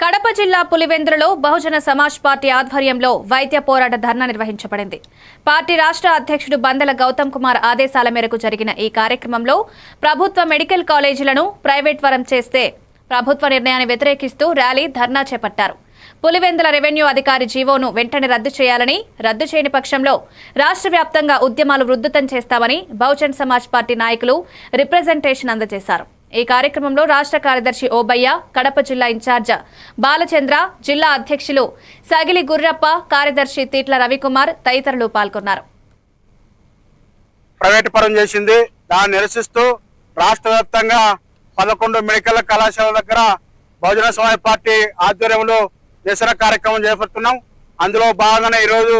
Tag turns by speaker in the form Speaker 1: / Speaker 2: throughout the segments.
Speaker 1: కడప జిల్లా పులివెందులలో బహుజన సమాజ్ పార్టీ ఆధ్వర్యంలో వైద్య పోరాట ధర్నా నిర్వహించబడింది. పార్టీ రాష్ట్ర అధ్యక్షుడు బందల గౌతమ్ కుమార్ ఆదేశాల మేరకు జరిగిన ఈ కార్యక్రమంలో ప్రభుత్వ మెడికల్ కాలేజీలను ప్రైవేట్ వరం చేస్తే ప్రభుత్వ నిర్ణయాన్ని వ్యతిరేకిస్తూ ర్యాలీ ధర్నా చేపట్టారు. పులివెందుల రెవెన్యూ అధికారి జీవోను వెంటనే రద్దు చేయాలని రద్దు చేయని పక్షంలో రాష్ట్ర వ్యాప్తంగా ఉద్యమాలు వృద్ధుతం చేస్తామని బహుజన్ సమాజ్ పార్టీ నాయకులు రిప్రజెంటేషన్ అందజేశారు. ఈ కార్యక్రమంలో రాష్ట్ర కార్యదర్శి ఓబయ్య కడప జిల్లా ఇన్ఛార్జ్ బాలచంద్ర జిల్లా అధ్యక్షులు సగిలి గుర్రప్ప కార్యదర్శి తీట్ల రవికుమార్ తదితరులు పాల్గొన్నారు.
Speaker 2: ప్రైవేట్ పరం చేసింది. దాన్ని నిరసిస్తూ రాష్ట్ర వ్యాప్తంగా పదకొండు మెడికల్ కళాశాల దగ్గర బహుజన సమాజ్ పార్టీ ఆధ్వర్యంలో నిరసన కార్యక్రమం చేపడుతున్నాం. అందులో భాగంగానే ఈరోజు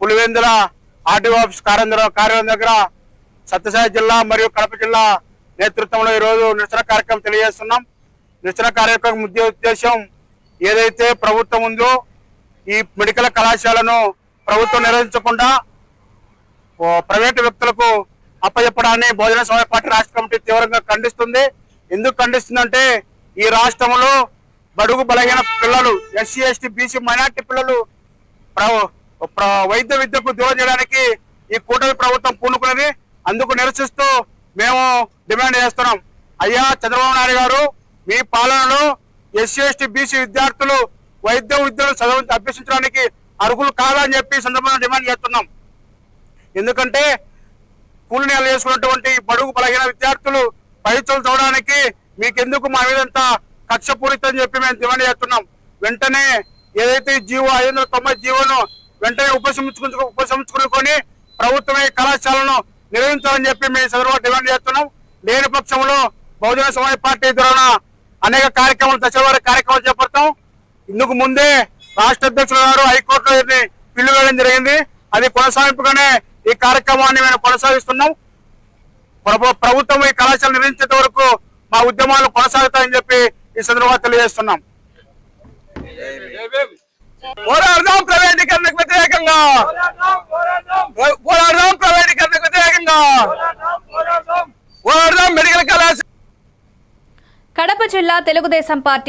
Speaker 2: పులివెందుల ఆర్టీఓ ఆఫీస్ కార్యాలయం దగ్గర సత్యసాయి జిల్లా మరియు కడప జిల్లా నేతృత్వంలో ఈరోజు నిరసన కార్యక్రమం తెలియజేస్తున్నాం. నిరసన కార్యక్రమం ఉద్దేశం ఏదైతే ప్రభుత్వం ఉందో ఈ మెడికల్ కళాశాలను ప్రభుత్వం నిర్వహించకుండా ప్రైవేటు వ్యక్తులకు అప్పచెప్పడాన్ని భోజన సమాజ పార్టీ రాష్ట్ర కమిటీ తీవ్రంగా ఖండిస్తుంది. ఎందుకు ఖండిస్తుందంటే ఈ రాష్ట్రంలో బడుగు బలహీన పిల్లలు ఎస్సీ ఎస్టీ బీసీ మైనార్టీ పిల్లలు ప్ర- ప్ర- వైద్య విద్యకు దూరం చేయడానికి ఈ కూటమి ప్రభుత్వం పూనుకున్నది. అందుకు నిరసిస్తూ మేము డిమాండ్ చేస్తున్నాం. అయ్యా చంద్రబాబు నాయుడు గారు మీ పాలనలో ఎస్సీ ఎస్టీ బీసీ విద్యార్థులు వైద్య విద్యను చదువు అభ్యసించడానికి అర్హులు కాదని చెప్పి సందర్భంగా డిమాండ్ చేస్తున్నాం. ఎందుకంటే కూలి నెల చేసుకున్నటువంటి బడుగు బలహీన విద్యార్థులు పరీక్షలు చదవడానికి మీకెందుకు మా మీద కక్షపూరితం చెప్పి మేము డిమాండ్ చేస్తున్నాం. వెంటనే ఏదైతే జీవో ఐదు వందల తొంభై జీవోను వెంటనే ఉపసంహరించుకు ఉపసంహరించుకుని ప్రభుత్వమే కళాశాలను నిర్వహించాలని చెప్పి మేము సదరుగా డిమాండ్ చేస్తున్నాం. లేని పక్షంలో బహుజన సమాజ్ పార్టీ ద్వారా అనేక కార్యక్రమాలు దశవారి కార్యక్రమాలు చేపడతాం. ఇందుకు ముందే రాష్ట్ర అధ్యక్షులు గారు హైకోర్టులో పిల్లు వేయడం జరిగింది. అది కొనసాగింపుగానే ఈ కార్యక్రమాన్ని మేము కొనసాగిస్తున్నాం. ప్రభు- ప్రభుత్వం ఈ కళాశాల నిర్వహించేంత వరకు మా ఉద్యమాలు కొనసాగుతాయని చెప్పి ఈ సందర్భంగా తెలియజేస్తున్నాం. పోరాడదాం ప్రైవేటీకరణకు వ్యతిరేకంగా పోరాడదాం ప్రైవేటీకరణకు వ్యతిరేకంగా పోరాడదాం మెడికల్ కళాశాల
Speaker 1: కడప జిల్లా తెలుగుదేశం పార్టీ